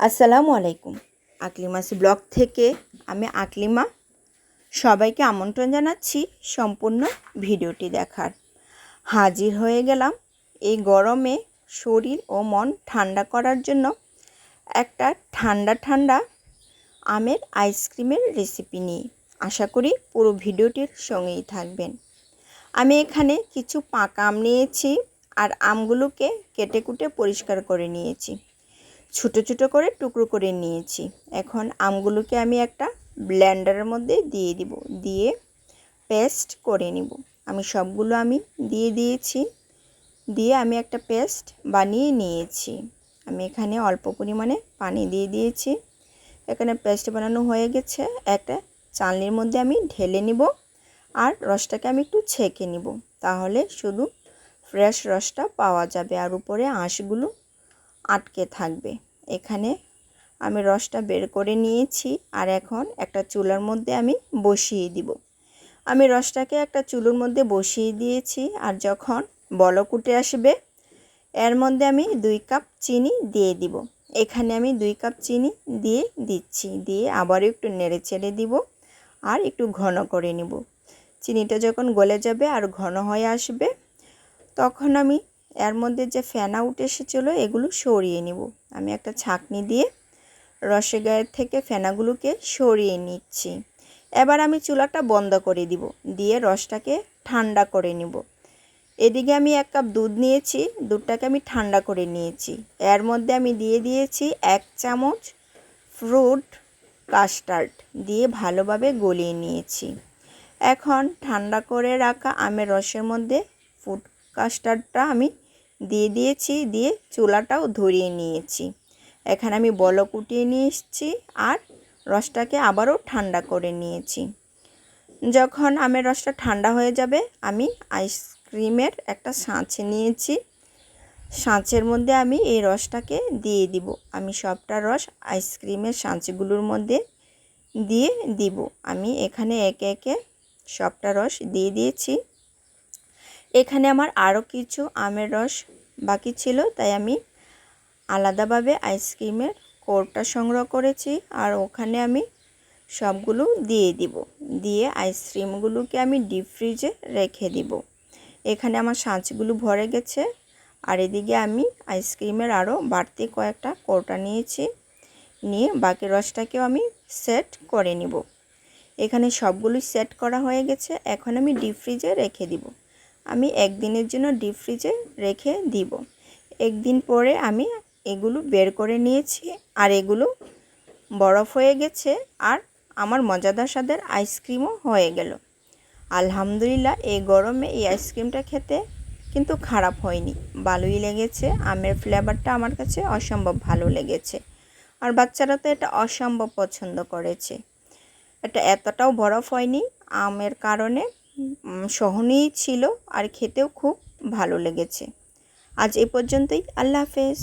আসসালামু আলাইকুম। আকলিমাস ব্লগ থেকে আমি আকলিমা। সবাইকে আমন্ত্রণ জানাচ্ছি সম্পূর্ণ ভিডিওটি দেখার। হাজির হয়ে গেলাম এই গরমে শরীর ও মন ঠান্ডা করার জন্য একটা ঠান্ডা ঠান্ডা আমের আইসক্রিমের রেসিপি নিয়ে। আশা করি পুরো ভিডিওটির সঙ্গেই থাকবেন। আমি এখানে কিছু পাকা আম নিয়েছি আর আমগুলোকে কেটে কুটে পরিষ্কার করে নিয়েছি। ছোটো ছোটো করে টুকরো করে নিয়েছি। এখন আমগুলোকে আমি একটা ব্লেন্ডারের মধ্যে দিয়ে দিব। দিয়ে পেস্ট করে নিব। আমি সবগুলো আমি দিয়ে দিয়েছি। দিয়ে আমি একটা পেস্ট বানিয়ে নিয়েছি। আমি এখানে অল্প পরিমাণে পানি দিয়ে দিয়েছি। এখানে পেস্ট বানানো হয়ে গেছে। একটা চালনির মধ্যে আমি ঢেলে নিব আর রসটাকে আমি একটু ছেঁকে নিব। তাহলে শুধু ফ্রেশ রসটা পাওয়া যাবে আর উপরে আঁশগুলো আটকে থাকবে। এখানে আমি রসটা বের করে নিয়েছি আর এখন একটা চুলার মধ্যে আমি বসিয়ে দিব। আমি রসটাকে একটা চুলোর মধ্যে বসিয়ে দিয়েছি আর যখন বলক উঠে আসবে, এর মধ্যে আমি দুই কাপ চিনি দিয়ে দিব। এখানে আমি দুই কাপ চিনি দিয়ে দিচ্ছি, দিয়ে আবারও একটু নেড়ে চেড়ে দিব আর একটু ঘন করে নিব। চিনিটা যখন গলে যাবে আর ঘন হয়ে আসবে, তখন আমি এর মধ্যে যে ফেনা উঠে এসেছিল, এগুলো সরিয়ে নিব। আমি একটা ছাকনি দিয়ে রসে গায়ের থেকে ফেনাগুলোকে সরিয়ে নিচ্ছি। এবার আমি চুলাটা বন্ধ করে দিব, দিয়ে রসটাকে ঠান্ডা করে নিব। এদিকে আমি এক কাপ দুধ নিয়েছি, দুধটাকে আমি ঠান্ডা করে নিয়েছি। এর মধ্যে আমি দিয়ে দিয়েছি এক চামচ ফ্রুট কাস্টার্ড দিয়ে ভালোভাবে গলিয়ে নিয়েছি। এখন ঠান্ডা করে রাখা আমের রসের মধ্যে ফুড কাস্টার্ডটা আমি দিয়ে দিয়েছি, দিয়ে চুলাটাও ধরিয়ে নিয়েছি। এখানে আমি বল কুটিয়ে নিয়ে এসেছি আর রসটাকে আবারও ঠান্ডা করে নিয়েছি। যখন আমের রসটা ঠান্ডা হয়ে যাবে, আমি আইসক্রিমের একটা সাঁচ নিয়েছি। সাঁচের মধ্যে আমি এই রসটাকে দিয়ে দিব। আমি সবটা রস আইসক্রিমের সাঁচগুলোর মধ্যে দিয়ে দিব। আমি এখানে একে একে সবটা রস দিয়ে দিয়েছি। এখানে আমার আরও কিছু আমের রস বাকি ছিল, তাই আমি আলাদাভাবে আইসক্রিমের কোরটা সংগ্রহ করেছি আর ওখানে আমি সবগুলো দিয়ে দিব। দিয়ে আইসক্রিমগুলোকে আমি ডিপ ফ্রিজে রেখে দিব। এখানে আমার সাঁচগুলো ভরে গেছে আর এদিকে আমি আইসক্রিমের আরও বাড়তি কয়েকটা কোটা নিয়েছি। নিয়ে বাকি রসটাকেও আমি সেট করে নিব। এখানে সবগুলোই সেট করা হয়ে গেছে, এখন আমি ডিপ ফ্রিজে রেখে দিব। আমি একদিনের জন্য ডিপ ফ্রিজে রেখে দিব। একদিন পরে আমি এগুলো বের করে নিয়েছি আর এগুলো বরফ হয়ে গেছে আর আমার মজাদার স্বাদের আইসক্রিমও হয়ে গেল। আলহামদুলিল্লাহ, এই গরমে এই আইসক্রিমটা খেতে কিন্তু খারাপ হয়নি। ভালোই লেগেছে, আমের ফ্লেভারটা আমার কাছে অসম্ভব ভালো লেগেছে। আর বাচ্চারা তো এটা অসম্ভব পছন্দ করেছে। এটা এতটাও বরফ হয়নি, আমের কারণে সহনীয় ছিল আর খেতেও খুব ভালো লেগেছে। আজ এ পর্যন্তই। আল্লাহ হাফেজ।